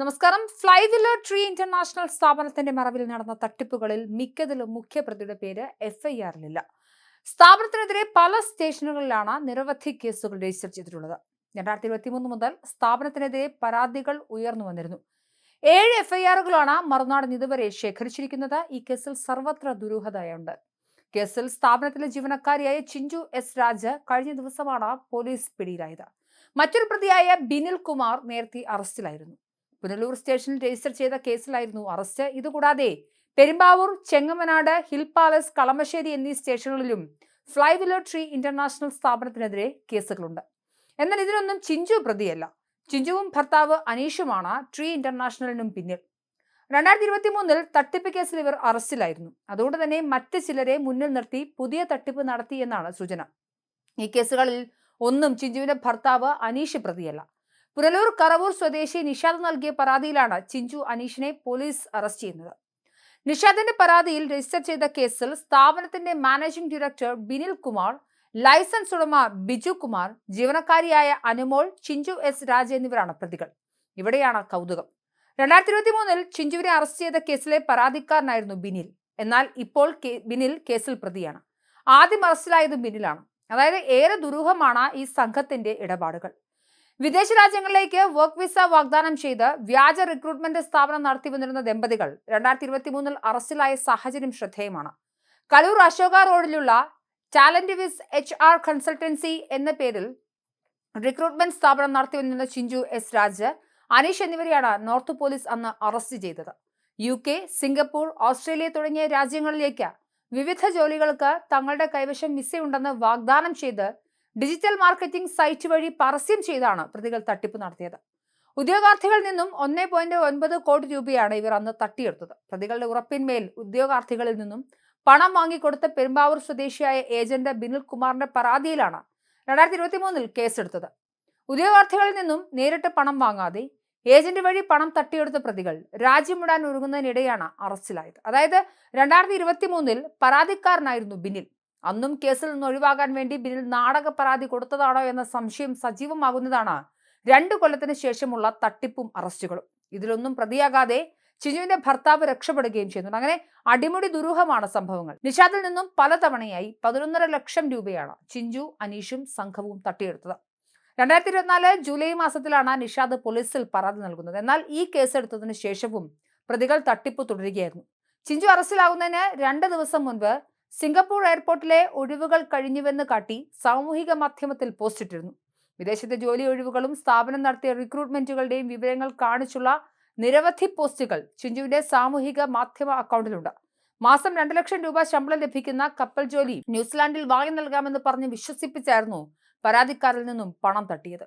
നമസ്കാരം. ഫ്ലൈവില്ലർ tree international സ്ഥാപനത്തിന്റെ മറവിൽ നടന്ന തട്ടിപ്പുകളിൽ മിക്കതിലും മുഖ്യപ്രതിയുടെ പേര് എഫ്ഐആറിലില്ല സ്ഥാപനത്തിനെതിരെ പല സ്റ്റേഷനുകളിലാണ് നിരവധി കേസുകൾ രജിസ്റ്റർ ചെയ്തിട്ടുള്ളത്. രണ്ടായിരത്തി ഇരുപത്തി മൂന്ന് മുതൽ സ്ഥാപനത്തിനെതിരെ പരാതികൾ ഉയർന്നു വന്നിരുന്നു. ഏഴ് എഫ്ഐആറുകളാണ് മറുനാടൻ ഇതുവരെ ശേഖരിച്ചിരിക്കുന്നത്. ഈ കേസിൽ സർവത്ര ദുരൂഹതയുണ്ട്. കേസിൽ സ്ഥാപനത്തിലെ ജീവനക്കാരിയായ ചിഞ്ചു എസ് രാജ് കഴിഞ്ഞ ദിവസമാണ് പോലീസ് പിടിയിലായത്. മറ്റൊരു പ്രതിയായ ബിനിൽ കുമാർ നേരത്തെ അറസ്റ്റിലായിരുന്നു. പുനലൂർ സ്റ്റേഷനിൽ രജിസ്റ്റർ ചെയ്ത കേസിലായിരുന്നു അറസ്റ്റ്. ഇതുകൂടാതെ പെരുമ്പാവൂർ ചെങ്ങമനാട് ഹിൽ പാലസ് കളമശ്ശേരി എന്നീ സ്റ്റേഷനുകളിലും ഫ്ലൈ ഫ്ലൈവില്ലർ ട്രീ ഇന്റർനാഷണൽ സ്ഥാപനത്തിനെതിരെ കേസുകളുണ്ട്. എന്നാൽ ഇതിനൊന്നും ചിഞ്ചു പ്രതിയല്ല. ചിഞ്ചുവും ഭർത്താവ് അനീഷുമാണ് ട്രീ ഇന്റർനാഷണലിനും പിന്നിൽ. രണ്ടായിരത്തി ഇരുപത്തി മൂന്നിൽ തട്ടിപ്പ് കേസിൽ ഇവർ അറസ്റ്റിലായിരുന്നു. അതുകൊണ്ട് തന്നെ മറ്റ് ചിലരെ മുന്നിൽ നിർത്തി പുതിയ തട്ടിപ്പ് നടത്തി എന്നാണ് സൂചന. ഈ കേസുകളിൽ ഒന്നും ചിഞ്ചുവിന്റെ ഭർത്താവ് അനീഷ് പ്രതിയല്ല. പുനലൂർ കറവൂർ സ്വദേശി നിഷാദ് നൽകിയ പരാതിയിലാണ് ചിഞ്ചു അനീഷിനെ പോലീസ് അറസ്റ്റ് ചെയ്യുന്നത്. നിഷാദിന്റെ പരാതിയിൽ രജിസ്റ്റർ ചെയ്ത കേസിൽ സ്ഥാപനത്തിന്റെ managing director Binil Kumar licence ഉടമ ബിജു കുമാർ ജീവനക്കാരിയായ അനുമോൾ ചിഞ്ചു എസ് രാജ എന്നിവരാണ് പ്രതികൾ. ഇവിടെയാണ് കൗതുകം. രണ്ടായിരത്തി ഇരുപത്തി മൂന്നിൽ ചിഞ്ചുവിനെ അറസ്റ്റ് ചെയ്ത കേസിലെ പരാതിക്കാരനായിരുന്നു ബിനിൽ. എന്നാൽ ഇപ്പോൾ ബിനിൽ കേസിൽ പ്രതിയാണ്. ആദ്യം അറസ്റ്റിലായത് ബിനിലാണ്. അതായത് ഏറെ ദുരൂഹമാണ് ഈ സംഘത്തിന്റെ ഇടപാടുകൾ. വിദേശ രാജ്യങ്ങളിലേക്ക് വർക്ക് വിസ വാഗ്ദാനം ചെയ്ത് വ്യാജ റിക്രൂട്ട്മെന്റ് സ്ഥാപനം നടത്തി വന്നിരുന്ന ദമ്പതികൾ രണ്ടായിരത്തി ഇരുപത്തി മൂന്നിൽ അറസ്റ്റിലായ സാഹചര്യം ശ്രദ്ധേയമാണ്. കലൂർ അശോക റോഡിലുള്ള talent wiz H R consultancy എന്ന പേരിൽ റിക്രൂട്ട്മെന്റ് സ്ഥാപനം നടത്തി വന്നിരുന്ന ചിഞ്ചു എസ് രാജ് അനീഷ് എന്നിവരെയാണ് നോർത്ത് പോലീസ് അന്ന് അറസ്റ്റ് ചെയ്തത്. യു കെ സിംഗപ്പൂർ ഓസ്ട്രേലിയ തുടങ്ങിയ രാജ്യങ്ങളിലേക്ക് വിവിധ ജോലികൾക്ക് തങ്ങളുടെ കൈവശം വിസയുണ്ടെന്ന് വാഗ്ദാനം ചെയ്ത് ഡിജിറ്റൽ മാർക്കറ്റിംഗ് സൈറ്റ് വഴി പരസ്യം ചെയ്താണ് പ്രതികൾ തട്ടിപ്പ് നടത്തിയത്. ഉദ്യോഗാർത്ഥികളിൽ നിന്നും ഒന്നേ പോയിന്റ് ഒൻപത് കോടി രൂപയാണ് ഇവർ അന്ന് തട്ടിയെടുത്തത്. പ്രതികളുടെ ഉറപ്പിന്മേൽ ഉദ്യോഗാർത്ഥികളിൽ നിന്നും പണം വാങ്ങിക്കൊടുത്ത പെരുമ്പാവൂർ സ്വദേശിയായ ഏജന്റ് ബിനിൽ കുമാറിന്റെ പരാതിയിലാണ് രണ്ടായിരത്തി ഇരുപത്തി മൂന്നിൽ കേസെടുത്തത്. ഉദ്യോഗാർത്ഥികളിൽ നിന്നും നേരിട്ട് പണം വാങ്ങാതെ ഏജന്റ് വഴി പണം തട്ടിയെടുത്ത പ്രതികൾ രാജ്യം വിടാൻ ഒരുങ്ങുന്നതിനിടെയാണ് അറസ്റ്റിലായത്. അതായത് രണ്ടായിരത്തി ഇരുപത്തി മൂന്നിൽ പരാതിക്കാരനായിരുന്നു ബിനിൽ. അന്നും കേസിൽ നിന്ന് ഒഴിവാകാൻ വേണ്ടി ബിനിൽ നാടക പരാതി കൊടുത്തതാണോ എന്ന സംശയം സജീവമാകുന്നതാണ്. രണ്ടു കൊല്ലത്തിന് ശേഷമുള്ള തട്ടിപ്പും അറസ്റ്റുകളും. ഇതിലൊന്നും പ്രതിയാകാതെ ചിജുവിന്റെ ഭർത്താവ് രക്ഷപ്പെടുകയും ചെയ്യുന്നുണ്ട്. അങ്ങനെ അടിമുടി ദുരൂഹമാണ് സംഭവങ്ങൾ. നിഷാദിൽ നിന്നും പലതവണയായി പതിനൊന്നര ലക്ഷം രൂപയാണ് ചിഞ്ചു അനീഷും സംഘവും തട്ടിയെടുത്തത്. രണ്ടായിരത്തി ഇരുപത്തിനാല് ജൂലൈ മാസത്തിലാണ് നിഷാദ് പോലീസിൽ പരാതി നൽകുന്നത്. എന്നാൽ ഈ കേസെടുത്തതിന് ശേഷവും പ്രതികൾ തട്ടിപ്പ് തുടരുകയായിരുന്നു. ചിഞ്ചു അറസ്റ്റിലാകുന്നതിന് രണ്ട് ദിവസം മുൻപ് സിംഗപ്പൂർ എയർപോർട്ടിലെ ഒഴിവുകൾ കഴിഞ്ഞുവെന്ന് കാട്ടി സാമൂഹിക മാധ്യമത്തിൽ പോസ്റ്റിട്ടിരുന്നു വിദേശത്തെ ജോലി ഒഴിവുകളും സ്ഥാപനം നടത്തിയ റിക്രൂട്ട്മെന്റുകളുടെയും വിവരങ്ങൾ കാണിച്ചുള്ള നിരവധി പോസ്റ്റുകൾ ചിഞ്ചുവിന്റെ സാമൂഹിക മാധ്യമ അക്കൗണ്ടിലുണ്ട്. മാസം രണ്ടു ലക്ഷം രൂപ ശമ്പളം ലഭിക്കുന്ന കപ്പൽ ജോലി ന്യൂസിലാൻഡിൽ വാങ്ങി നൽകാമെന്ന് പറഞ്ഞ് വിശ്വസിപ്പിച്ചായിരുന്നു പരാതിക്കാരിൽ നിന്നും പണം തട്ടിയത്.